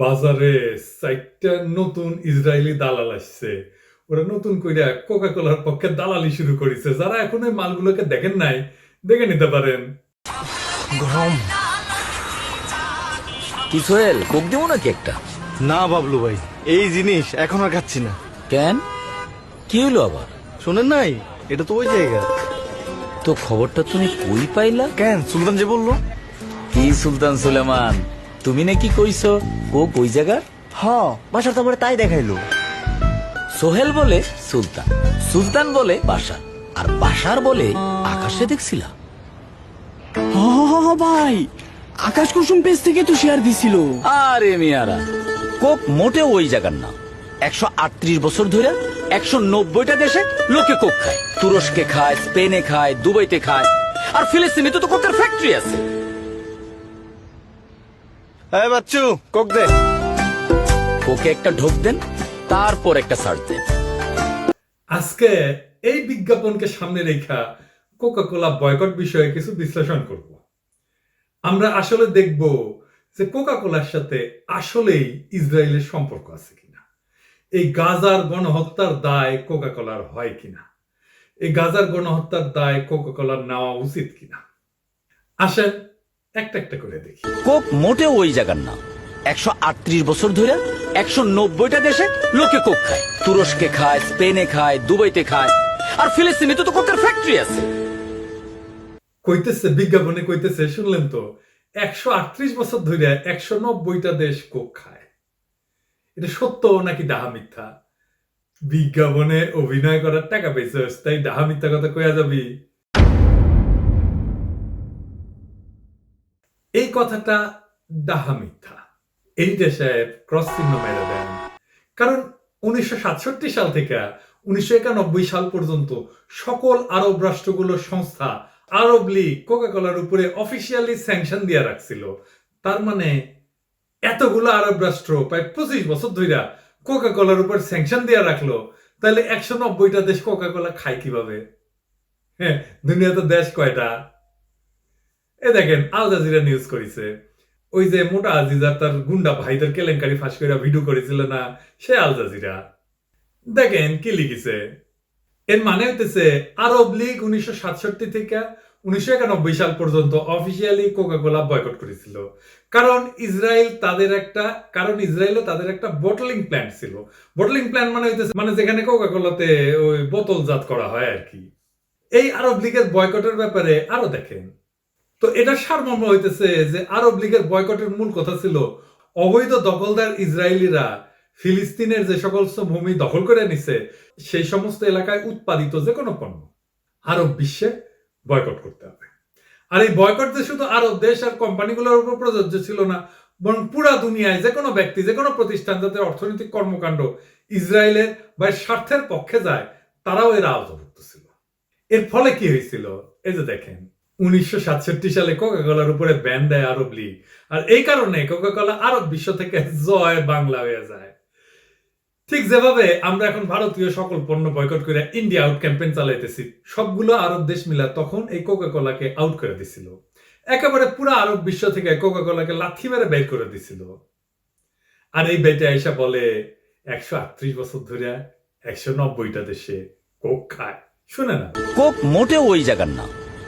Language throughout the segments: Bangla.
বাজারে চারটা নতুন ইসরায়েলি দালাল আসছে। ওরা নতুন কইরা কোকা কোলার পক্ষে দালালি শুরু করেছে। যারা এখন ওই মালগুলোকে দেখেন নাই দেখে নিতে পারেন। গরম কি সোহেল কোক দেবো নাকি একটা? না বাবলু ভাই এই জিনিস এখন আর খাচ্ছি না। কেন? কি হলো আবার? শোনেন নাই এটা তো ওই জায়গা। তো খবরটা তুমি কই পাইলা? কেন সুলতান যে বলল? কি সুলতান সুলেমান? তুমি নাকি কইছো? ও কই জায়গার হ বাসার তো আমার তাই দেখাইলো। সোহেল বলে সুলতান সুলতান বলে বাসার আর বাসার বলে আকাশে দেখছিলা। হ হ, হ, হ, ভাই আকাশ কুসুম পেজ থেকে তো শেয়ার দিছিল। আরে মিয়ারা কোক মোটে ওই জায়গার না। একশো আটত্রিশ বছর ধরে একশো নব্বইটা দেশে লোকে কোক খায়। তুরস্কে খায় স্পেনে খায় দুবাইতে খায় আর ফিলিস্তিনে তো কোকের ফ্যাক্টরি আছে। হ্যাঁ বাচ্চু কোক দে। কোকে একটা ঢোক দেন তারপর একটা সার্চ দেন। আজকে এই বিজ্ঞাপনকে সামনে রেখা কোকা কোলা বয়কট বিষয়ে কিছু বিশ্লেষণ করব। আমরা আসলে দেখব যে কোকা কোলার সাথে আসলেই ইসরায়েলের সম্পর্ক আছে কিনা। এই গাজার গণহত্যার দায় কোকা কোলার হয় কিনা? এই গাজার গণহত্যার দায় কোকা কোলার নেওয়া উচিত কিনা? আসেন একটা একটা করে দেখি। কোক মোটে ওই জায়গার না। একশো আটত্রিশ বছর ধরে একশো নব্বইটা দেশে লোকে কোক খায়। তুরস্কে খায় স্পেনে খায় দুবাইতে খায়। আর ফিলিস্তিনে তো কোকের ফ্যাক্টরি আছে। কইতেছে বিজ্ঞাপনে কইতেছে শুনলেন তো একশো আটত্রিশ বছর ধরে একশো নব্বইটা দেশ কোক খায়। এটা সত্য নাকি ডাহা মিথ্যা? বিজ্ঞাপনে অভিনয় করার টাকা পেয়েছিস তাই ডাহা মিথ্যা কথা কইয়া যাবি? এই কথাটা ডাহা মিথ্যা। এডিটর সাহেব ক্রস চিহ্ন মেরে দেন। কারণ উনিশশো সাতষট্টি সাল থেকে উনিশশো একানব্বই সাল পর্যন্ত সকল আরব রাষ্ট্রগুলোর সংস্থা আরব লীগ কোকা কোলার উপরে অফিসিয়ালি স্যাংশন দিয়ে রাখছিল। তার মানে এতগুলো আরব রাষ্ট্র প্রায় পঁচিশ বছর ধইরা কোকা কোলার উপর স্যাংশন দিয়ে রাখল। তাহলে একশো নব্বইটা দেশ কোকা কোলা খায় কীভাবে? হ্যাঁ দুনিয়াতে দেশ কয়টা? এ দেখেন আল জাজিরা নিউজ করেছে। ওই যে মোটা আজিজা তার গুন্ডা ভাইদের কেলেঙ্কারি ফাঁস করে ভিডিও করেছিল না, সে আল জাজিরা দেখেন কি লিখেছে? এর মানে হইতেছে, আরব লীগ উনিশশো সাতষট্টি থেকে উনিশশো একানব্বই সাল পর্যন্ত অফিসিয়ালি কোকা কোলা বয়কট করেছিল। কারণ ইসরায়েল তাদের একটা, কারণ ইসরায়েলে তাদের একটা বটলিং প্ল্যান্ট ছিল। বটলিং প্ল্যান্ট মানে হইতেছে মানে যেখানে কোকা কোলাতে ওই বোতলজাত করা হয় আর কি। এই আরব লীগের বয়কটের ব্যাপারে আরও দেখেন। তো এটা সারমর্ম হইতেছে যে আরব লীগের বয়কটের মূল কথা ছিল অবৈধ দখলদার ইসরায়েলিরা ফিলিস্তিনের যে সকল ভূমি দখল করে নিছে, সেই সমস্ত এলাকায় উৎপাদিত যে কোনো পণ্য আরব বিশ্বে বয়কট করতে হবে। আর এই বয়কট যে শুধু আরব দেশ আর কোম্পানিগুলোর উপর প্রযোজ্য ছিল না, বরং পুরা দুনিয়ায় যে কোনো ব্যক্তি, যে কোনো প্রতিষ্ঠান, যাদের অর্থনৈতিক কর্মকাণ্ড ইসরায়েলের বা স্বার্থের পক্ষে যায়, তারাও এর আওতাভুক্ত ছিল। এর ফলে কি হয়েছিল? এই যে দেখেন উনিশশো সাতষট্টি সালে কোকা উপরে ব্যান দেয় আরব লীগ। আর এই কারণে কোকা আরব বিশ্ব থেকে জয় বাংলা হয়ে যায়। ঠিক যেভাবে আমরা এখন ভারতীয় সকল পণ্য বয়কট করে ইন্ডিয়া আউট ক্যাম্পেইন চালাইতেছি, সবগুলো আরব দেশ মিলা তখন এই কোকা কোলাকে আউট করে দিছিল। একেবারে পুরো আরব বিশ্ব থেকে কোকা লাথি মেরে বের করে দিছিল। আর এই বেটে আইসা বলে, একশো আটত্রিশ বছর ধরে একশো নব্বইটা দেশে কোক খায়। শুনে না কোক মোটে ওই জায়গার না।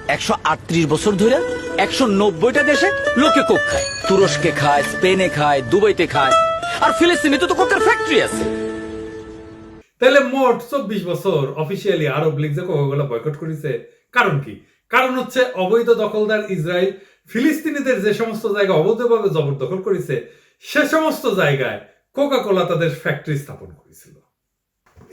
একশো আটত্রিশ বছর ধরে একশো নব্বইটা দেশে লোকে কোক খায়। তুরস্কে খায়, স্পেনে খায়, দুবাইতে খায়। আর তো কোকের ফ্যাক্টরি আছে। তাহলে মোট চব্বিশ বছর অফিসিয়ালি আরব লীগ যে কোকাকোলা বয়কট করেছে, কারণ কি? কারণ হচ্ছে অবৈধ দখলদার ইসরায়েল ফিলিস্তিনিদের যে সমস্ত জায়গা অবৈধভাবে জবরদখল করেছে, সে সমস্ত জায়গায় কোকা কোলা তাদের ফ্যাক্টরি স্থাপন করেছিল।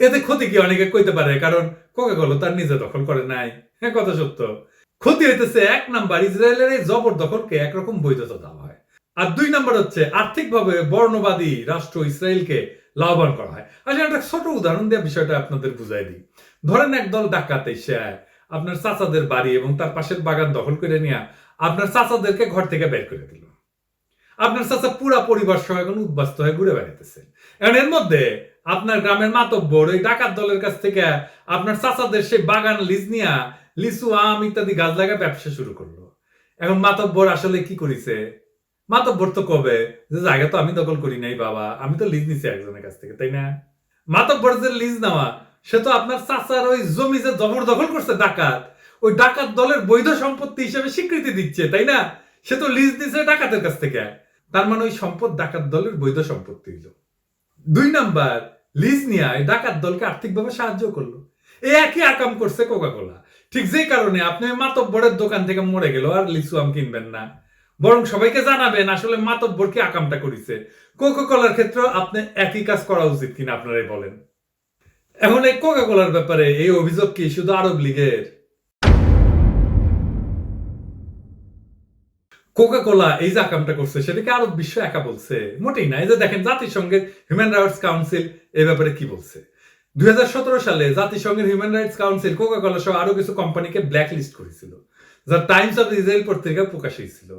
এতে ক্ষতি কি অনেকে কইতে পারে? কারণ কোকা কোলা তার নিজে দখল করে নাই। হ্যাঁ কথা সত্য। ক্ষতি হইতেছে এক নাম্বার ইসরায়েলের এই জবরদখলকে একরকম বৈধতা দেওয়া হয়। আর দুই নাম্বার হচ্ছে আর্থিকভাবে বর্ণবাদী রাষ্ট্র ইসরায়েলকে লাভবান করা হয়। আচ্ছা একটা ছোট উদাহরণ দিয়ে বিষয়টা আপনাদের বুঝাই দিই। ধরেন একদল ডাকাত এসে আপনার চাচাদের বাড়ি এবং তার পাশের বাগান দখল করে নিয়ে আপনার চাচাদেরকে ঘর থেকে বের করে দিল। আপনার চাচা পুরা পরিবার সহ এখন উদ্বাস্ত হয়ে ঘুরে বেড়াইতেছে। এখন এর মধ্যে আপনার গ্রামের মাতব্বর ওই ডাকাত দলের কাছ থেকে আপনার চাচাদের সেই বাগান লিজ নিয়া লিচু আম ইত্যাদি গাছ লাগা ব্যবসা শুরু করল। এখন মাতব্বর আসলে কি করেছে? মাতব্বর তো কবে? যে জায়গা তো আমি দখল করি নাই, বাবা। আমি তো লিজ নিছি একজনের কাছ থেকে, তাই না? মাতব্বর যে লিজ নেওয়া, সে তো আপনার চাচার ওই জমি যে জবরদখল করছে ডাকাত, ওই ডাকাত দলের বৈধ সম্পত্তি হিসেবে স্বীকৃতি দিচ্ছে, তাই না? সে তো লিজ দিছে ডাকাতের কাছ থেকে। তার মানে ওই সম্পদ ডাকাত দলের বৈধ সম্পত্তি হইল। দুই নাম্বার, লিজ নিয়ে ডাকাত দলকে আর্থিকভাবে সাহায্য করল। এ একই আকাম করছে কোকা কোলা ঠিক যেই কারণে আপনি মাতব্বরের দোকান থেকে মরে গেল আর লিচু আম কিনবেন না। বরং সবাইকে জানাবেন, আসলে মাতব্বর কি আকামটা করেছে? কোকা কোলার ক্ষেত্রে আপনি একই কাজ করা উচিত কিনা আপনারাই বলেন। এখন এই কোকা কোলার ব্যাপারে এই অভিযোগ কি শুধু আরব লীগের? কোকা কোলা এই যে আকামটা করছে সেটাকে আরব বিশ্ব একা বলছে? মোটেই না। এই যে দেখেন, জাতিসংঘের হিউম্যান রাইটস কাউন্সিল এই ব্যাপারে কি বলছে? দুই হাজার সতেরো সালে জাতিসংঘের human rights council Coca Cola সহ আরও কিছু কোম্পানিকে ব্ল্যাক লিস্ট করেছিল, যা টাইমস অফ ইসরায়েল পত্রিকায় প্রকাশ হয়েছিল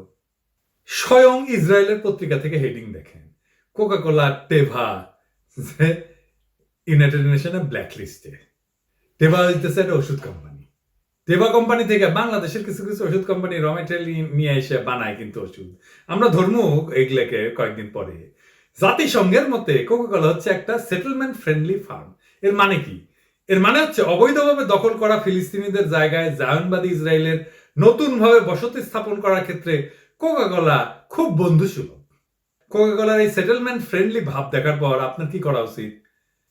স্বয়ং ইসরায়েলের পত্রিকা থেকে হেডিং দেখেন কোকা কোলা টেভা যে ইউনাইটেড নেশনের ব্ল্যাক লিস্টে টেভা হইতেছে একটা ওষুধ কোম্পানি টেভা কোম্পানি থেকে বাংলাদেশের কিছু কিছু ওষুধ কোম্পানি র মেটেরিয়াল নিয়ে এসে বানায় কিন্তু ওষুধ। আমরা ধর্ম এগুলোকে কয়েকদিন পরে। জাতিসংঘের মতে কোকা কোকাকোলা হচ্ছে একটা সেটেলমেন্ট ফ্রেন্ডলি ফার্ম এর মানে কি? এর মানে হচ্ছে অবৈধভাবে দখল করা ফিলিস্তিনিদের জায়গায় জায়নবাদী ইসরায়েলের নতুনভাবে বসতি স্থাপন করার ক্ষেত্রে কোকাকোলা খুব বন্ধুসুলভ। কোকাকোলার এই সেটেলমেন্ট ফ্রেন্ডলি ভাব দেখার পর আপনার কি করা উচিত?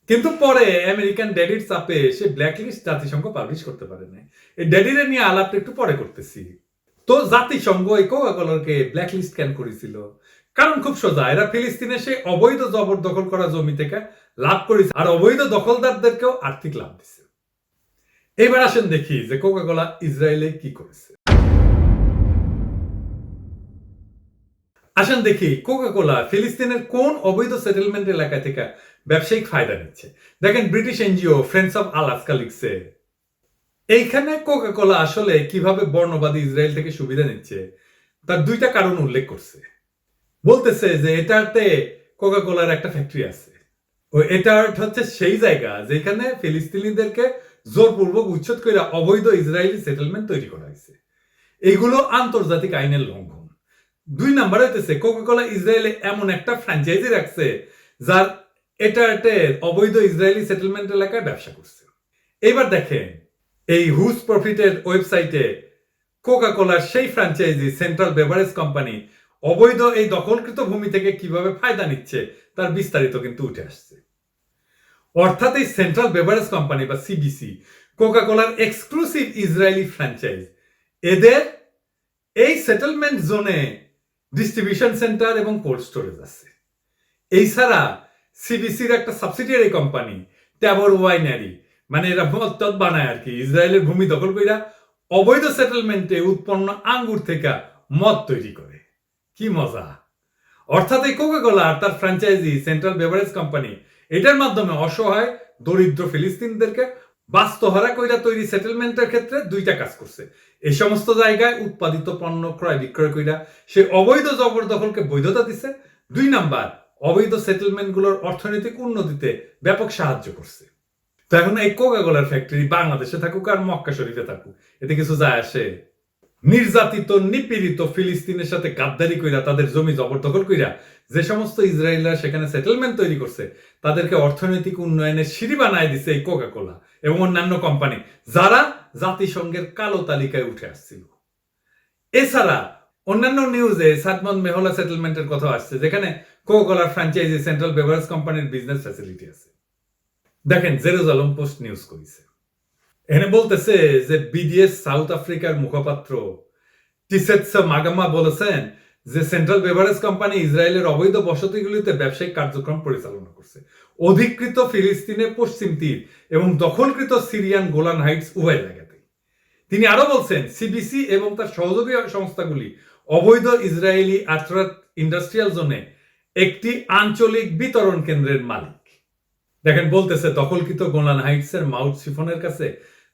কিন্তু পরে আমেরিকান ড্যাডির চাপে সে ব্ল্যাকলিস্ট জাতিসংঘ পাবলিশ করতে পারে না এই ড্যাডিরে নিয়ে আলাপটা একটু পরে করতেছি। তো জাতিসংঘ এই কোকাকোলাকে ব্ল্যাকলিস্ট কেন করেছিল? কারণ খুব সোজা, এরা ফিলিস্তিনে সেই অবৈধ জবরদখল করা জমি থেকে লাভ করেছে। আর অবৈধ দখলদারদেরকেও আর্থিক লাভ দিছে। এবার আসেন দেখি যে কোকাকোলা ইসরায়েলে কি করেছে। আসেন দেখি কোকাকোলা ফিলিস্তিনের কোন অবৈধ সেটেলমেন্ট এলাকা থেকে ব্যবসায়িক ফায়দা নিচ্ছে। দেখেন British NGO friends of Alaska লিখছে, এইখানে কোকাকোলা আসলে কীভাবে বর্ণবাদী ইসরায়েল থেকে সুবিধা নিচ্ছে, তার দুইটা কারণ উল্লেখ করছে। বলতেছে যে এটাতে কোকাকোলার একটা ফ্যাক্টরি আছে। এটা হচ্ছে সেই জায়গা যেখানে ফিলিস্তিনিদেরকে জোরপূর্বক উচ্ছেদ করে অবৈধ ইসরায়েলি সেটেলমেন্ট তৈরি করা হয়েছে এগুলো আন্তর্জাতিক আইনের লঙ্ঘন। দুই নাম্বার হইতেছে কোকাকোলা ইসরায়েলে এমন একটা ফ্র্যাঞ্চাইজি রাখছে যার এটা অবৈধ ইসরায়েলি সেটেলমেন্ট এলাকায় ব্যবসা করছে। এবার দেখেন, এই হুজ প্রফিটের ওয়েবসাইটে কোকাকোলার সেই ফ্র্যাঞ্চাইজি সেন্ট্রাল বেভারেজ কোম্পানি অবৈধ এই দখলকৃত ভূমি থেকে কীভাবে ফায়দা নিচ্ছে তার বিস্তারিত কিন্তু উঠে আসছে। অর্থাৎ এই সেন্ট্রাল বেভারেজ কোম্পানি বা সিবিসি কোকাকোলার এক্সক্লুসিভ ইসরায়েলি ফ্র্যাঞ্চাইজ এদের এই সেটেলমেন্ট জোনে ডিস্ট্রিবিউশন সেন্টার এবং কোল্ড স্টোরেজ আছে। এই ছাড়া সিবিসির একটা সাবসিডিয়ারি কোম্পানি ট্যাবর ওয়াইনারি মানে এরা মদ বানায় আর কি, ইসরায়েলের ভূমি দখল কইরা অবৈধ সেটেলমেন্টে উৎপন্ন আঙ্গুর থেকে মদ তৈরি করে। কি মজা! অর্থাৎ এই কোকাকোলা আর তার ফ্র্যাঞ্চাইজি সেন্ট্রাল বেভারেজ কোম্পানি এটার মাধ্যমে অসহায়, দরিদ্র ফিলিস্তিনদেরকে বাস্তহারা কইরা তৈরি সেটেলমেন্টের ক্ষেত্রে দুইটা কাজ করছে। এই সমস্ত জায়গায় উৎপাদিত পণ্য ক্রয় বিক্রয় কইরা সে অবৈধ জবরদখলকে বৈধতা দিছে। দুই নাম্বার, অবৈধ সেটেলমেন্টগুলোর অর্থনৈতিক উন্নতিতে ব্যাপক সাহায্য করছে। তো এখন এই কোকাগোলার ফ্যাক্টরি বাংলাদেশে থাকুক আর মক্কা শরীফে থাকুক, এতে কিছু যায় আসে। নির্যাতিত, নিপীড়িত ফিলিস্তিনের সাথে গাদ্দারি কইরা তাদের জমি জবরদখল কইরা যে সমস্ত ইসরায়েলরা সেখানে সেটেলমেন্ট তৈরি করছে, তাদেরকে অর্থনৈতিক উন্নয়নের সিঁড়ি বানায় দিছে এই কোকাকোলা এবং অন্যান্য কোম্পানি যারা জাতিসংঘের কালো তালিকায় উঠে আসছিল। এছাড়া অন্যান্য নিউজে সাদমন মেহলা সেটেলমেন্টের কথা আসছে, যেখানে কোকাকোলার ফ্র্যাঞ্চাইজি সেন্ট্রাল বেভারেজ কোম্পানির বিজনেস ফ্যাসিলিটি আছে। দেখেন জেরুজালম পোস্ট নিউজ করেছে এখানে বলতেছে যে বিডিএস সাউথ আফ্রিকার মুখপাত্র টিসেটস মাগামা বলেছেন যে সেন্ট্রাল বেভারেজ কোম্পানি ইসরায়েলের অবৈধ বসতিগুলিতে ব্যবসায়িক কার্যক্রম পরিচালনা করছে। অধিকৃত ফিলিস্তিনের পশ্চিম তীর এবং দখলকৃত সিরিয়ান গোলান হাইটস উভয় জায়গাতে তিনি আরও বলছেন সিবিসি এবং তার সহযোগী সংস্থাগুলি অবৈধ ইসরায়েলি আত্রাত ইন্ডাস্ট্রিয়াল জোনে একটি আঞ্চলিক বিতরণ কেন্দ্রের মালিক। দেখেন, বলতেছে, দখলকৃত গোলান হাইটস এর মাউন্ট শিফনের কাছে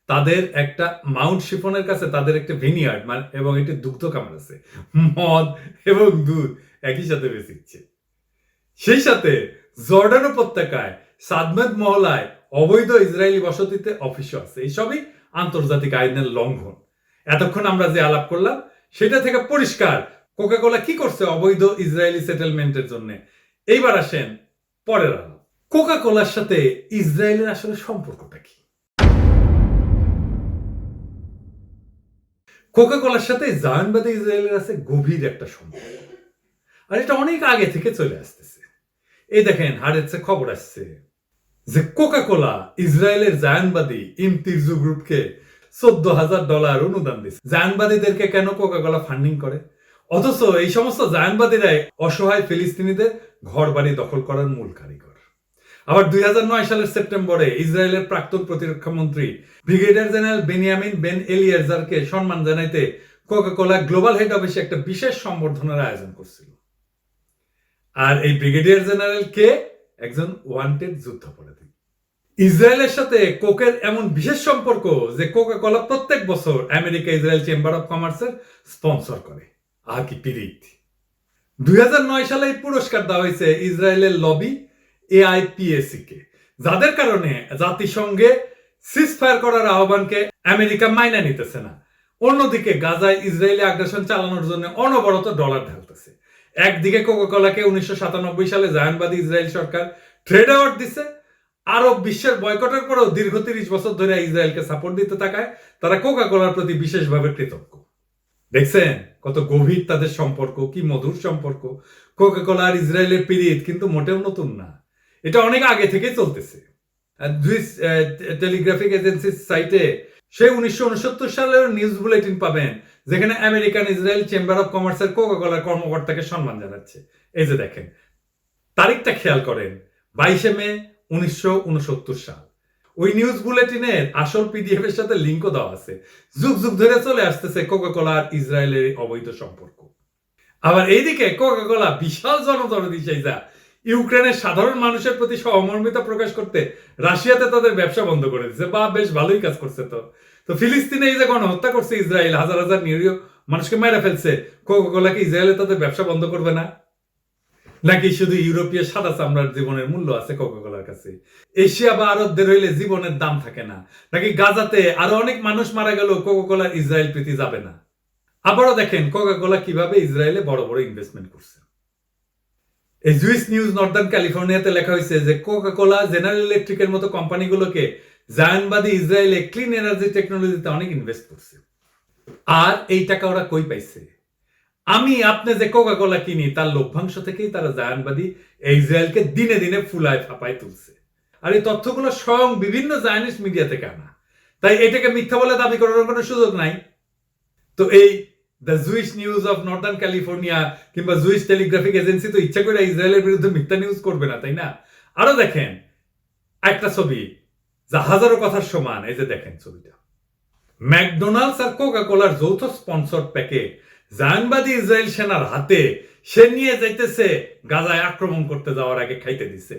তাদের একটা মাউন্ট শিফনের কাছে তাদের একটা ভিনিয়ার্ড মানে এবং একটি দুগ্ধ কামার আছে মদ এবং দুধ একই সাথে বেঁচেছে। সেই সাথে জর্ডান উপত্যকায়, সাদমেদ মহলায়, অবৈধ ইসরায়েলি বসতিতে অফিসও আছে। এইসবই আন্তর্জাতিক আইনের লঙ্ঘন। এতক্ষণ আমরা যে আলাপ করলাম, সেটা থেকে পরিষ্কার কোকাকোলা কি করছে অবৈধ ইসরায়েলি সেটেলমেন্টের জন্য? এইবার আসেন পরের আলো কোকা কোলার সাথে ইসরায়েলের আসলে সম্পর্কটা কি? কোকা কোলার সাথে জায়নবাদী ইসরায়েলের আছে গভীর একটা সম্পর্ক। আর এটা অনেক আগে থেকে চলে আসতেছে। এই দেখেন হারেছে খবর আসছে যে কোকা কোলা ইসরায়েলের জায়ানবাদী ইমতিরজু গ্রুপকে চোদ্দ হাজার ডলার অনুদান দিচ্ছে জায়ানবাদীদেরকে কেন কোকা কোলা ফান্ডিং করে? অথচ এই সমস্ত জায়ানবাদীরাই অসহায় ফিলিস্তিনিদের ঘর বাড়ি দখল করার মূল কারিগর। আবার দুই হাজার নয় সালের সেপ্টেম্বরে ইসরায়েলের প্রাক্তন প্রতিরক্ষা মন্ত্রী ব্রিগেডিয়ার জেনারেল বেনিয়ামিন বেন এলিয়ারজারকে সম্মান জানাইতে কোকা কোলা গ্লোবাল হেড অফিসে একটা বিশেষ সম্বর্ধনার আয়োজন করছিল। আর এই ব্রিগেডিয়ার জেনারেল কে? একজন ওয়ান্টেড যুদ্ধাপরাধী। ইসরায়েলের সাথে কোকের এমন বিশেষ সম্পর্ক যে কোকা কোলা প্রত্যেক বছর আমেরিকা ইসরায়েল চেম্বার অফ কমার্সের স্পন্সর করে। আর কি পিরিত দুই হাজার নয় সালে এই পুরস্কার দেওয়া হয়েছে ইসরায়েলের লবি এআইপিএসি কে যাদের কারণে জাতিসংঘে সিজ ফায়ার করার আহ্বানকে আমেরিকা মাইনা নিতেছে না। অন্যদিকে গাজায় ইসরায়েলি আগ্রাসন চালানোর জন্য অনবরত ডলার ঢালতেছে। একদিকে উনিশশো সাতানব্বই সালে জায়ানবাদী ইসরায়েল সরকার ট্রেড অ্যাওয়ার্ড দিছে। আরব বিশ্বের বয়কটের পরেও দীর্ঘ তিরিশ বছর ধরে ইসরায়েলকে সাপোর্ট দিতে থাকায় তারা কোকা কোলার প্রতি বিশেষভাবে কৃতজ্ঞ। দেখছেন কত গভীর তাদের সম্পর্ক, কি মধুর সম্পর্ক। কোকা কোলা আর ইসরায়েলের পিরিয়ড কিন্তু মোটেও নতুন না। এটা অনেক আগে থেকেই চলতেছে। টেলিগ্রাফিক এজেন্সির সাইটে সে উনিশশো উনসত্তর সালের নিউজ বুলেটিন পাবেন, যেখানে আমেরিকান ইসরায়েল চেম্বার অফ কমার্সের কোকা কোলার কর্মকর্তাকে সম্মান জানাচ্ছে। এই যে দেখেন, তারিখটা খেয়াল করেন, বাইশে মে উনিশশো উনসত্তর সাল। ওই নিউজ বুলেটিনের আসল পিডিএফ এর সাথে লিঙ্কও দেওয়া আছে। যুগ যুগ ধরে চলে আসতেছে কোকা কোলা আর ইসরায়েলের অবৈধ সম্পর্ক। আবার এইদিকে কোকা কোলা বিশাল জনদরদি চাইজা ইউক্রেনের সাধারণ মানুষের প্রতি সহমর্মিতা প্রকাশ করতে রাশিয়াতে তাদের ব্যবসা বন্ধ করে দিচ্ছে বা বেশ ভালোই কাজ করছে তো। তো ফিলিস্তিনে এই যে গণহত্যা করছে ইসরায়েল, হাজার হাজার নিরীহ মানুষকে মেরে ফেলছে কোকা কোলাকে ইসরায়েলে তাদের ব্যবসা বন্ধ করবে না? নাকি শুধু ইউরোপীয় সাদা চামড়ার জীবনের মূল্য আছে কোকাকোলার কাছে? এশিয়া বা আরবদের হইলে জীবনের দাম থাকে না। নাকি গাজাতে আরও অনেক মানুষ মারা গেল কোকাকোলার ইসরায়েল প্রীতি যাবে না? আবারও দেখেন কোকাকোলা কীভাবে ইসরায়েলে বড় বড় ইনভেস্টমেন্ট করছে। এই জুইস নিউজ নর্দার্ন ক্যালিফোর্নিয়াতে লেখা হয়েছে যে কোকাকোলা, জেনারেল ইলেকট্রিকের মতো কোম্পানিগুলোকে জায়ানবাদী ইসরায়েলে ক্লিন এনার্জি টেকনোলজিতে অনেক ইনভেস্ট করছে। আর এই টাকা ওরা কই পাইছে? আমি আপনি যে কোকা কোলা কিনি, তার লভ্যাংশ থেকেই তারা জায়ানবাদী ইসরায়েলকে দিনে দিনে ফুলায় ফাপায় তুলছে। আর এই তথ্যগুলো স্বয়ং বিভিন্ন জায়নিস মিডিয়া থেকে আনা। তাই এটাকে মিথ্যা বলে দাবি করার কোনো সুযোগ নাই। তো এই the Jewish news of northern California কিংবা জুইস টেলিগ্রাফিক এজেন্সি তো ইচ্ছা করে ইসরায়েলের বিরুদ্ধে মিথ্যা নিউজ করবে না, তাই না? আরও দেখেন, একটা ছবি, যা হাজারো কথার সমান, এই যে দেখেন ছবিটা। ম্যাকডোনাল্ডস আর কোকা কোলার যৌথ স্পন্সর প্যাকেট জায়নবাদী ইসরায়েল সেনার হাতে সে নিয়ে যাইতেছে, গাজায় আক্রমণ করতে যাওয়ার আগে খাইতে দিছে।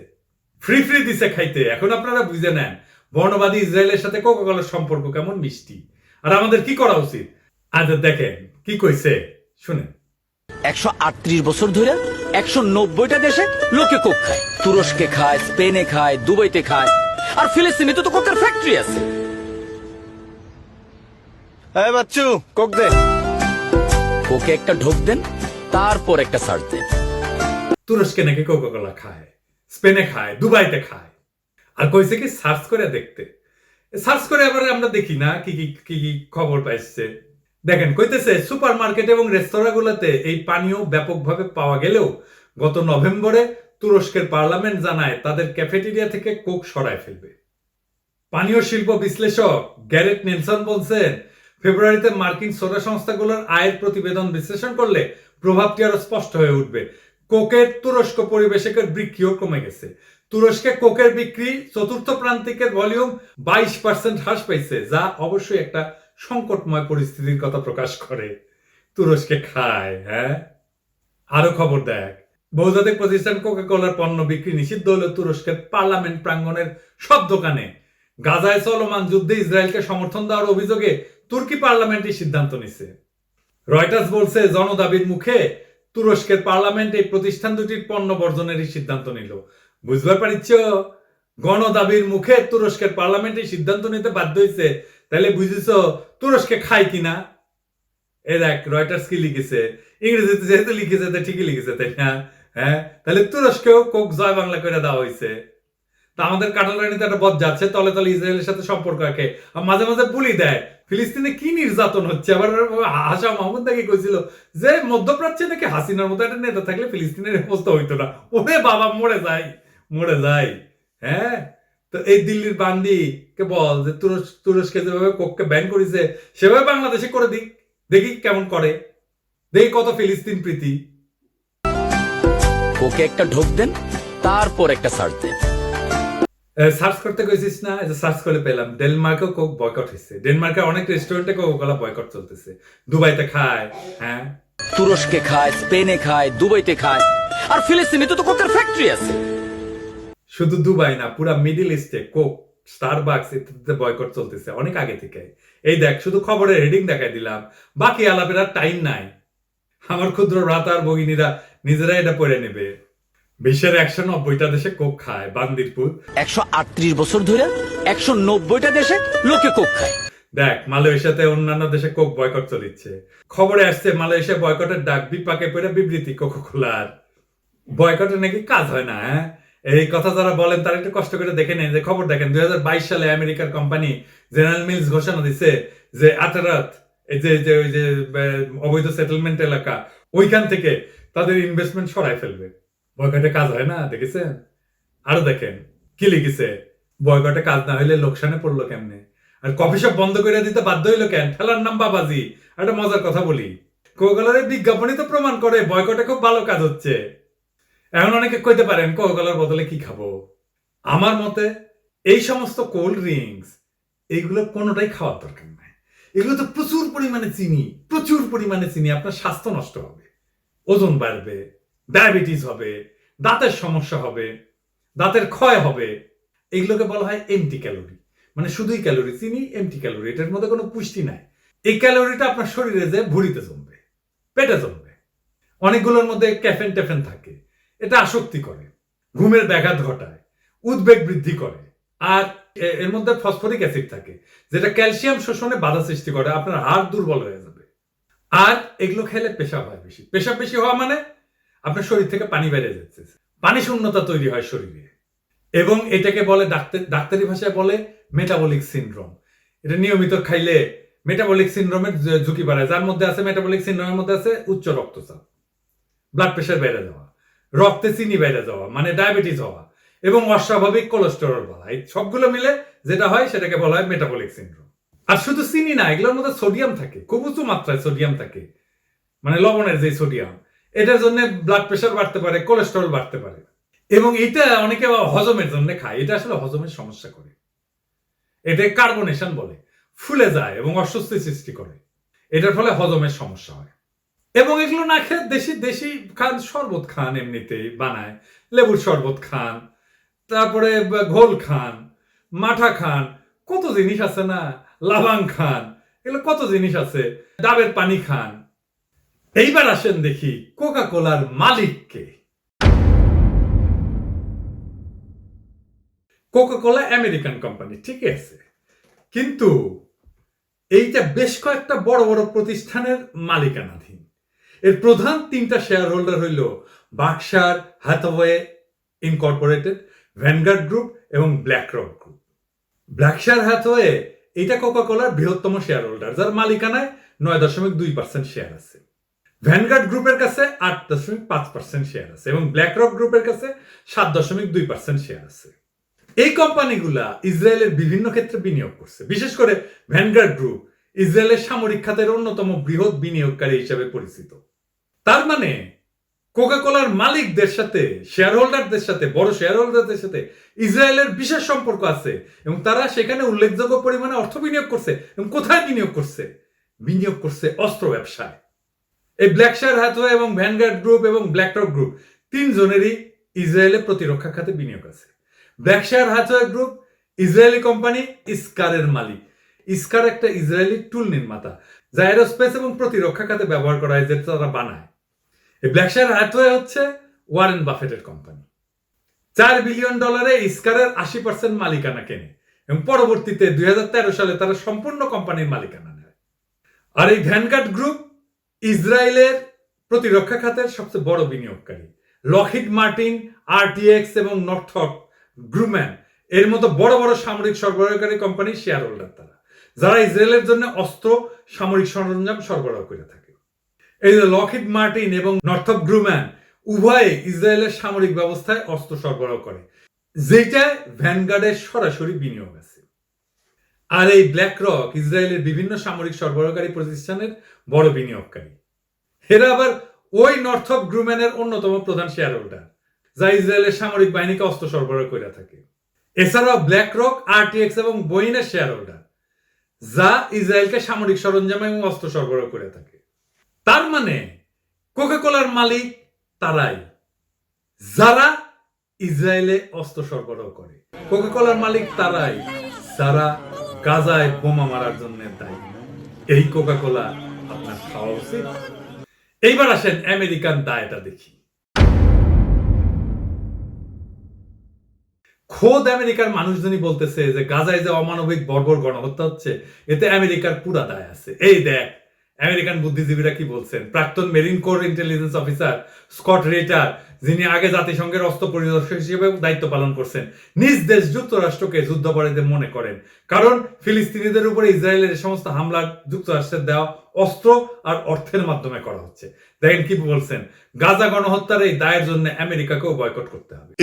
ফ্রি ফ্রি দিছে খাইতে, এখন আপনারা বুঝে নেন, বর্ণবাদী ইসরায়েলের সাথে কোকা কোলার সম্পর্ক কেমন মিষ্টি। আর আমাদের কি করা উচিত? আজ দেখেন কি কইছে? শুনেন একশো আটত্রিশ বছর ধরে একশো নব্বইটা দেশে লোকে কোক খায়। তুরস্কে খায় স্পেনে খায় দুবাইতে খায়। আর ফিলিস্তিনে তো তো কোকের ফ্যাক্টরি আছে। এই বাচ্চু কোক দে। কোকে একটা ঢোক দেন তারপর একটা সার্চ দেন। তুরস্কে নাকি কোকা কোলা খায় স্পেনে খায় দুবাইতে খায়। আর কইছে কি সার্চ করে দেখতে। সার্চ করে এবারে আমরা দেখি না কি কি কি কি খবর পাইছে। দেখেন, কইতেছে সুপার মার্কেট এবং রেস্তোরাঁগুলোতে এই পানীয় ব্যাপকভাবে পাওয়া গেলেও গত নভেম্বরে তুরস্কের পার্লামেন্ট জানায় তাদের ক্যাফেটেরিয়া থেকে কোক সরায় ফেলবে। পানীয় শিল্প বিশ্লেষক গ্যারেট নেলসন বলছেন, ফেব্রুয়ারিতে মার্কিন সোডা সংস্থাগুলোর আয়ের প্রতিবেদন বিশ্লেষণ করলে প্রভাবটি আরও স্পষ্ট হয়ে উঠবে। কোকের তুরস্ক পরিবেশকের বিক্রিও কমে গেছে। তুরস্কে কোকের বিক্রি চতুর্থ প্রান্তিকের ভলিউম বাইশ পার্সেন্ট হ্রাস পাইছে, যা অবশ্যই একটা সংকটময় পরিস্থিতির কথা প্রকাশ করে। তুরস্কে খায় হ্যাঁ? আরও খবর দেখ। বহুজাতিক প্রতিষ্ঠান কোকা কোলার পণ্য বিক্রি নিষিদ্ধ হলো তুরস্কের পার্লামেন্ট প্রাঙ্গণের সব দোকানে গাজায় চলমান যুদ্ধে ইসরায়েলকে সমর্থন দেওয়ার অভিযোগে তুর্কি পার্লামেন্ট এই সিদ্ধান্ত নিছে। রয়টার্স বলছে, জনদাবির মুখে তুরস্কের পার্লামেন্ট এই প্রতিষ্ঠান দুটির পণ্য বর্জনেরই সিদ্ধান্ত নিল। বুঝবার পারিচ্ছ, গণদাবির মুখে তুরস্কের পার্লামেন্ট এই সিদ্ধান্ত নিতে বাধ্য হয়েছে তাহলে বুঝেছ তুরস্কে খায় কিনা? এ দেখ রয়টার্স কি লিখেছে? ইংরেজিতে যেহেতু লিখেছে, তো ঠিকই লিখেছে, তাই না? হ্যাঁ? তাহলে তুরস্কেও কোক জয় বাংলা করে দেওয়া হয়েছে তা আমাদের কাটাল রানীতে একটা বদ যাচ্ছে, তলে তলে ইসরায়েলের সাথে সম্পর্ক রাখে। আর মাঝে মাঝে বুলি দেয়, ফিলিস্তিনে কি নির্যাতন হচ্ছে? আবার হাসা মাহমুদ নাকি কইছিল যে, মধ্যপ্রাচ্যে নাকি হাসিনার মতো একটা নেতা থাকলে ফিলিস্তিনের অবস্থা হইতো না। ওরে বাবা, মরে যায় মরে যায় হ্যাঁ? তো এই দিল্লির বান্দি কে বল যে তুরস্কে যেভাবে কোককে ব্যান করেছে সেভাবে বাংলাদেশে করে দিক। দেখি কেমন করে। দেখি কত ফিলিস্তিন প্রীতি। কোকে একটা ঢোক দেন তারপর একটা সার্চ দেন। সার্চ করতে কইছিস না? যে সার্চ করে পেলাম ডেনমার্কেও কোক বয়কট হয়েছে। ডেনমার্কে অনেক রেস্টুরেন্টে কোকা কোলা বয়কট চলতেছে। দুবাইতে খায় হ্যাঁ? তুরস্কে খায় স্পেনে খায় দুবাইতে খায়। আর ফিলিস্তিনে তো কোকের ফ্যাক্টরি আছে। শুধু দুবাই না পুরা মিডিল ইস্টে কোক স্টারবাকস ইত্যাদিতে বয়কট চলতেছে অনেক আগে থেকে। এই দেখ শুধু খবরের হেডিং দেখাই দিলাম বাকি আলাপের আর টাইম নাই। আমার ক্ষুদ্র ভ্রাতা আর ভগিনীরা নিজেরাই এটা পড়ে নেবে। বিশ্বের একশো নব্বইটা দেশে কোক খায় বান্দিরপুর। একশো আটত্রিশ বছর ধরে একশো নব্বইটা দেশে লোকে কোক খায়। দেখ মালয়েশিয়াতে অন্যান্য দেশে কোক বয়কট চলিচ্ছে। খবরে আসছে মালয়েশিয়া বয়কটের ডাক বিপাকে পড়ে বিবৃতি কোকো খোলার বয়কটে নাকি কাজ হয় না হ্যাঁ? এই কথা যারা বলেন, তারা একটু কষ্ট করে দেখে নেন। যে খবর দেখেন, দুই হাজার বাইশ সালে আমেরিকার কোম্পানি জেনারেল মিলস ঘোষণা দিছে যে আতারাত এই যে ওই যে অবৈধ সেটেলমেন্ট এলাকা, ওইখান থেকে তাদের ইনভেস্টমেন্ট সরাই ফেলবে। বয়কটে কাজ হয় না, দেখেছেন? আরও দেখেন, কি লিখেছে? বয়কটে কাজ না হইলে লোকসানে পড়ল কেমনে? আর কফি শপ বন্ধ করে দিতে বাধ্য হইল কেন? ঠেলার নাম বাবাজি একটা মজার কথা বলি। কোকালার বিজ্ঞাপনই তো প্রমাণ করে বয়কটে খুব ভালো কাজ হচ্ছে। এখন অনেকে কইতে পারেন কোকালার বদলে কি খাব? আমার মতে, এই সমস্ত কোল্ড ড্রিঙ্কস এইগুলো কোনোটাই খাওয়ার দরকার নাই। এগুলো তো প্রচুর পরিমাণে চিনি, প্রচুর পরিমাণে চিনি, আপনার স্বাস্থ্য নষ্ট হবে। ওজন বাড়বে ডায়াবেটিস হবে, দাঁতের সমস্যা হবে, দাঁতের ক্ষয় হবে। এগুলোকে বলা হয় এমটি ক্যালোরি মানে শুধুই ক্যালোরি চিনি এমটি ক্যালোরি এটার মধ্যে কোনো পুষ্টি নাই। এই ক্যালোরিটা আপনার শরীরে যে ভুঁড়িতে জমবে, পেটে জমবে। অনেকগুলোর মধ্যে ক্যাফেন ট্যাফেন থাকে। এটা আসক্তি করে। ঘুমের ব্যাঘাত ঘটায়, উদ্বেগ বৃদ্ধি করে। আর এর মধ্যে ফসফরিক অ্যাসিড থাকে, যেটা ক্যালসিয়াম শোষণে বাধা সৃষ্টি করে, আপনার হাড় দুর্বল হয়ে যাবে। আর এগুলো খেলে পেশাব হয় বেশি। পেশাব বেশি হওয়া মানে আপনার শরীর থেকে পানি বেড়ে যাচ্ছে। পানি শূন্যতা তৈরি হয় শরীরে। এবং এটাকে বলে ডাক্তার, ডাক্তারি ভাষায় বলে মেটাবলিক সিনড্রোম এটা নিয়মিত খাইলে মেটাবলিক সিনড্রোমের ঝুঁকি বাড়ায়। যার মধ্যে আছে মেটাবলিক সিনড্রোমের মধ্যে আছে উচ্চ রক্তচাপ। ব্লাড প্রেশার বেড়ে যাওয়া। রক্তে চিনি বেড়ে যাওয়া মানে ডায়াবেটিস হওয়া এবং অস্বাভাবিক কোলেস্টেরল বাড়া এই সবগুলো মিলে যেটা হয় সেটাকে বলা হয় মেটাবলিক সিনড্রোম আর শুধু চিনি না, এগুলোর মধ্যে সোডিয়াম থাকে, খুব উঁচু মাত্রায় সোডিয়াম থাকে মানে লবণের যে সোডিয়াম এটার জন্য ব্লাড প্রেশার বাড়তে পারে কোলেস্টেরল বাড়তে পারে। এবং এটা অনেকে হজমের জন্য খায়, এটা আসলে হজমের সমস্যা করে। এটা কার্বনেশন বলে, ফুলে যায় এবং অস্বস্তি সৃষ্টি করে। এটার ফলে হজমের সমস্যা হয়। এবং এগুলো না খেয়ে দেশি দেশি খান, শরবত খান এমনিতেই বানায়। লেবুর শরবত খান, তারপরে ঘোল খান, মাঠা খান, কত জিনিস আছে না? লাবাং খান, এগুলো কত জিনিস আছে? ডাবের পানি খান। এইবার আসেন দেখি কোকা কোলার মালিককে। কোকা কোলা আমেরিকান কোম্পানি, ঠিকই আছে। কিন্তু এইটা বেশ কয়েকটা বড় বড় প্রতিষ্ঠানের মালিকানাধীন। এর প্রধান তিনটা শেয়ার হোল্ডার হইল Berkshire Hathaway incorporated Vanguard group এবং black rock group Berkshire Hathaway এটা কোকা কোলার বৃহত্তম শেয়ার হোল্ডার যার মালিকানায় নয় দশমিক দুই পার্সেন্ট শেয়ার আছে। ভ্যানগার্ড গ্রুপের কাছে আট দশমিক পাঁচ পার্সেন্ট শেয়ার আছে এবং ব্ল্যাক রক গ্রুপের কাছে সাত দশমিক দুই পার্সেন্ট শেয়ার আছে। এই কোম্পানিগুলা ইসরায়েলের বিভিন্ন ক্ষেত্রে বিনিয়োগ করছে। বিশেষ করে ভ্যানগার্ড গ্রুপ ইসরায়েলের সামরিক খাতের অন্যতম বৃহৎ বিনিয়োগকারী হিসেবে পরিচিত। তার মানে কোকা কোলার মালিকদের সাথে শেয়ার হোল্ডারদের সাথে, বড় শেয়ার হোল্ডারদের সাথে ইসরায়েলের বিশেষ সম্পর্ক আছে এবং তারা সেখানে উল্লেখযোগ্য পরিমাণে অর্থ বিনিয়োগ করছে এবং কোথায় বিনিয়োগ করছে? বিনিয়োগ করছে অস্ত্র ব্যবসায়। এই ব্ল্যাকশার হ্যাথওয়ে এবং ভ্যানগার্ড গ্রুপ এবং ব্ল্যাকরক গ্রুপ তিনজনেরই ইসরায়েলের প্রতিরক্ষা খাতে বিনিয়োগ আছে। Berkshire Hathaway group Israeli company ইস্কারের মালিক। ইস্কার একটা ইসরায়েলি টুল নির্মাতা, যা এরোস্পেস এবং প্রতিরক্ষা খাতে ব্যবহার করা হয়, যেটা তারা বানায়। এই ব্ল্যাকশার হ্যাথওয়ে হচ্ছে ওয়ারেন বাফেটের কোম্পানি চার বিলিয়ন ডলারে ইস্কারের আশি পার্সেন্ট মালিকানা কেনে এবং পরবর্তীতে দুই হাজার তেরো সালে তারা সম্পূর্ণ কোম্পানির মালিকানা নেয়। আর এই ভ্যানগার্ড গ্রুপ ইসরায়েলের প্রতিরক্ষা খাতের সবচেয়ে বড় বিনিয়োগকারী। লকহিড মার্টিন আরটিএক্স এবং নর্থক গ্রুম্যান এর মতো বড় বড় সামরিক সরবরাহকারী কোম্পানির শেয়ার হোল্ডার তারা। যারা ইসরায়েলের জন্য অস্ত্র সামরিক সরঞ্জাম সরবরাহ করে থাকে। এই যে লকহিড মার্টিন এবং নর্থক গ্রুম্যান উভয়ে ইসরায়েলের সামরিক ব্যবস্থায় অস্ত্র সরবরাহ করে যেটায় ভ্যানগার্ডের সরাসরি বিনিয়োগ আছে। আর এই ব্ল্যাক রক ইসরায়েলের বিভিন্ন সামরিক সরবরাহকারী প্রতিষ্ঠানের বড় বিনিয়োগকারী। এরা আবার ওই নর্থক গ্রুম্যানের অন্যতম প্রধান শেয়ার হোল্ডার যা ইসরায়েলের সামরিক বাহিনীকে অস্ত্র সরবরাহ করে থাকে। এছাড়াও ব্ল্যাক রক আরটিএক্স এবং বোয়িনের শেয়ার হোল্ডার যা ইসরায়েলকে সামরিক সরঞ্জাম এবং অস্ত্র সরবরাহ করে থাকে। তার মানে কোকাকোলার মালিক তারাই, যারা ইসরায়েলে অস্ত্র সরবরাহ করে। কোকাকোলার মালিক তারাই, যারা গাজায় বোমা মারার জন্য দায়ী। এই কোকাকোলা আপনার খাওয়া উচিত। এইবার আসেন আমেরিকান দায়টা দেখি। খোদ আমেরিকার মানুষজনই বলতেছে যে গাজায় যে অমানবিক বর্বর গণহত্যা হচ্ছে, এতে আমেরিকার পুরা দায় আছে। এই দেখ, আমেরিকান বুদ্ধিজীবীরা কি বলছেন? প্রাক্তন marine corps intelligence officer Scott Ritter যিনি আগে জাতিসংঘের অস্ত্র পরিদর্শক হিসেবে দায়িত্ব পালন করছেন, নিজ দেশ যুক্তরাষ্ট্রকে যুদ্ধাপরাধীতে মনে করেন। কারণ ফিলিস্তিনিদের উপরে ইসরায়েলের এই সমস্ত হামলা যুক্তরাষ্ট্রের দেওয়া অস্ত্র আর অর্থের মাধ্যমে করা হচ্ছে। দেখেন কি বলছেন? গাজা গণহত্যার এই দায়ের জন্য আমেরিকাকেও বয়কট করতে হবে।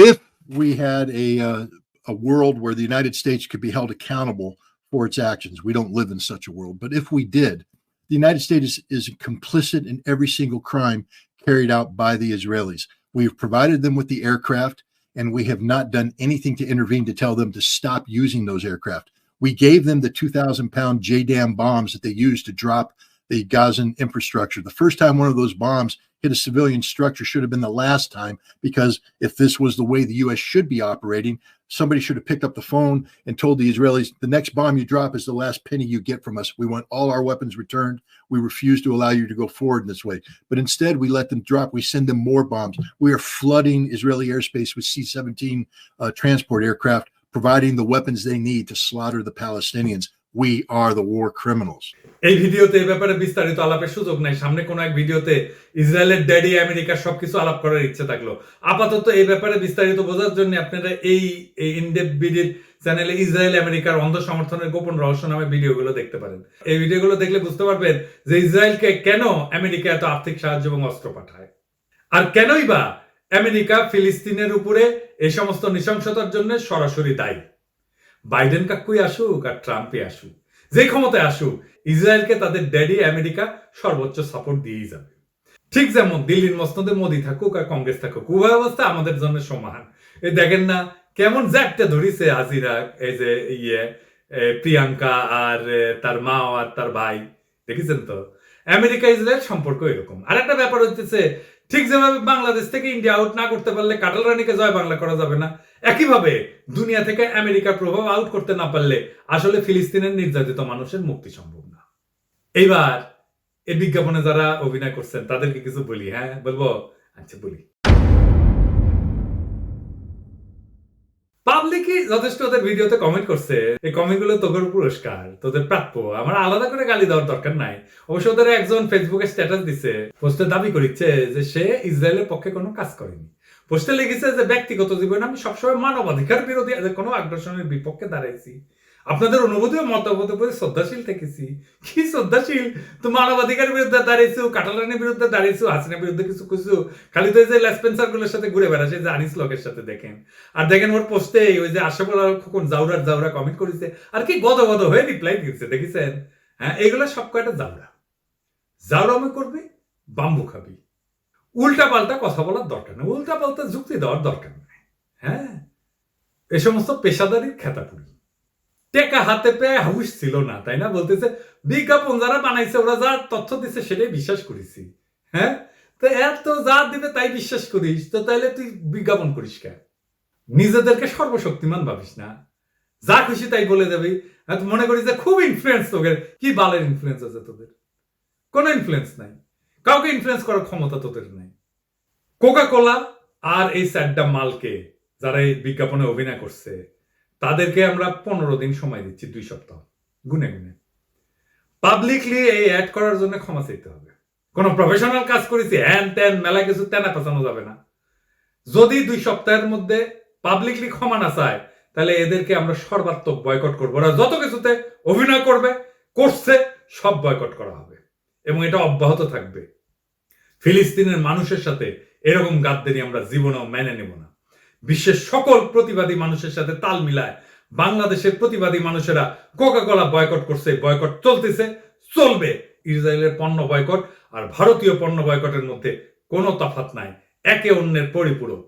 We had a uh, a world where the United States could be held accountable for its actions. We don't live in such a world, but if we did, the United States is, is complicit in every single crime carried out by the Israelis. We've provided them with the aircraft, and we have not done anything to intervene to tell them to stop using those aircraft. We gave them the 2,000 pound JDAM bombs that they used to drop the Gazan infrastructure. The first time one of those bombs hit a civilian structure should have been the last time because if this was the way the U.S. should be operating, somebody should have picked up the phone and told the Israelis, the next bomb you drop is the last penny you get from us. We want all our weapons returned. We refuse to allow you to go forward in this way. But instead, we let them drop. We send them more bombs. We are flooding Israeli airspace with C 17 uh, transport aircraft, providing the weapons they need to slaughter the Palestinians. We are the war criminals. এই ভিডিওতে এই ব্যাপারে বিস্তারিত আলাপের সুযোগ নাই। সামনে কোন এক ভিডিওতে ইসরায়েলের ড্যাডি আমেরিকার সবকিছু আলাপ করার ইচ্ছে থাকল। আপাতত এই ব্যাপারে বিস্তারিত বোঝার জন্য আপনারা এই ইনডেপ বিডির চ্যানেলে ইসরায়েল আমেরিকার অন্ধ সমর্থনের গোপন রহস্য নামে ভিডিওগুলো দেখতে পারেন। এই ভিডিওগুলো দেখলে বুঝতে পারবেন যে ইসরায়েলকে কেন আমেরিকা এত আর্থিক সাহায্য এবং অস্ত্র পাঠায়। আর কেনই বা আমেরিকা ফিলিস্তিনের উপরে এই সমস্ত নৃশংসতার জন্য সরাসরি দায়ী? বাইডেন কাকুই আসুক আর ট্রাম্পই আসুক, যে ক্ষমতায় আসুক, ইসরায়েলকে তাদের ড্যাডি আমেরিকা সর্বোচ্চ সাপোর্ট দিয়েই যাবে। ঠিক যেমন দিল্লির মসনদে মোদি থাকুক আর কংগ্রেস থাকুক, উভয় অবস্থা আমাদের জন্য সমান এই দেখেন না কেমন জ্যাকটা ধরিছে হাজিরা এই যে ইয়ে প্রিয়াঙ্কা আর তার মা আর তার ভাই, দেখেছেন তো? আমেরিকা ইসরায়েল সম্পর্ক এরকম। আর একটা ব্যাপার হচ্ছে ঠিক যেভাবে বাংলাদেশ থেকে ইন্ডিয়া আউট না করতে পারলে কাটাল রানীকে জয় বাংলা করা যাবে না, একইভাবে দুনিয়া থেকে আমেরিকার প্রভাব আউট করতে না পারলে আসলে ফিলিস্তিনের নির্যাতিত মানুষের মুক্তি সম্ভব না। এইবার এই বিজ্ঞাপনে যারা অভিনয় করছেন, তাদেরকে কিছু বলি হ্যাঁ? বলব? আচ্ছা বলি। পাবলিকই যথেষ্ট ওদের ভিডিওতে কমেন্ট করছে, এই কমেন্টগুলো তোদের পুরস্কার, তোদের প্রাপ্য। আমার আলাদা করে গালি দেওয়ার দরকার নাই। অবশ্য ওদের একজন ফেসবুকে স্ট্যাটাস দিছে, পোস্টে দাবি করিচ্ছে যে সে ইসরায়েলের পক্ষে কোনো কাজ করেনি। পোস্টে লিখেছে যে ব্যক্তিগত জীবনে আমি সবসময় মানবাধিকার বিরোধী কোনো আগ্রাসনের বিপক্ষে দাঁড়াইছি। আপনাদের অনুভূতি ও মতামতের প্রতি শ্রদ্ধাশীল থেকেছি। কি শ্রদ্ধাশীল? তো মানবাধিকার বিরুদ্ধে দাঁড়িয়েছো, কাটালানের বিরুদ্ধে দাঁড়িয়েছো, হাসিনের বিরুদ্ধে কিছু কিছু খালি তো যে লেসপেন্সারগুলোর সাথে ঘুরে বেড়াচ্ছে যে আনিস লোকের সাথে দেখেন। আর দেখেন ওর পোস্টে ওই যে আশাফুল খোকন, জাউরার, জাউরা কমেন্ট করেছে। আর কি গদ গদ হয়ে রিপ্লাই দিচ্ছে দেখেছেন? হ্যাঁ এইগুলো সব কয়টা জাউরা? জাউরা আমি করবি, বাম্বু খাবি। উল্টা পাল্টা কথা বলার দরকার নেই উল্টা পাল্টা যুক্তি দেওয়ার দরকার নেই। হ্যাঁ এ সমস্ত পেশাদারির খেতাপুরি। টেকা হাতে পেয়ে হাউস ছিল না, তাই না? বলতেছে, বিজ্ঞাপন যারা বানাইছে, ওরা যা তথ্য দিছে সেটাই বিশ্বাস করেছি। হ্যাঁ? তো এত যা দিবে তাই বিশ্বাস করিস, তো তাইলে তুই বিজ্ঞাপন করিস কেন নিজেদেরকে সর্বশক্তিমান ভাবিস না। যা খুশি তাই বলে দেবি। মনে করিস যে খুব ইনফ্লুয়েন্স তোদের। কি বালের ইনফ্লুয়েন্স আছে তোদের? কোনো ইনফ্লুয়েন্স নাই। কাউকে ইনফ্লুয়েন্স করার ক্ষমতা তোদের নাই। কোকা কোলা আর এই স্যাডটা মালকে, যারা এই বিজ্ঞাপনে অভিনয় করছে তাদেরকে আমরা পনেরো দিন সময় দিচ্ছি, দুই সপ্তাহ, গুনে গুনে। পাবলিকলি এই অ্যাড করার জন্য ক্ষমা চাইতে হবে। কোনো প্রফেশনাল কাজ করেছি, হ্যান ত্যান, মেলা কিছু তেনা পেঁচানো যাবে না। যদি দুই সপ্তাহের মধ্যে পাবলিকলি ক্ষমা না চায়, তাহলে এদেরকে আমরা সর্বাত্মক বয়কট করব। ওরা যত কিছুতে অভিনয় করবে, করছে, সব বয়কট করা হবে। এবং এটা অব্যাহত থাকবে। ফিলিস্তিনের মানুষের সাথে এরকম গাদ্দারি আমরা জীবনেও মেনে নেব না। বিশ্বের সকল প্রতিবাদী মানুষের সাথে তাল মিলায়। বাংলাদেশের প্রতিবাদী মানুষেরা কোকা কোলা বয়কট করছে বয়কট চলতেছে, চলবে। ইসরায়েলের পণ্য বয়কট আর ভারতীয় পণ্য বয়কটের মধ্যে কোনো তফাত নাই, একে অন্যের পরিপূরক।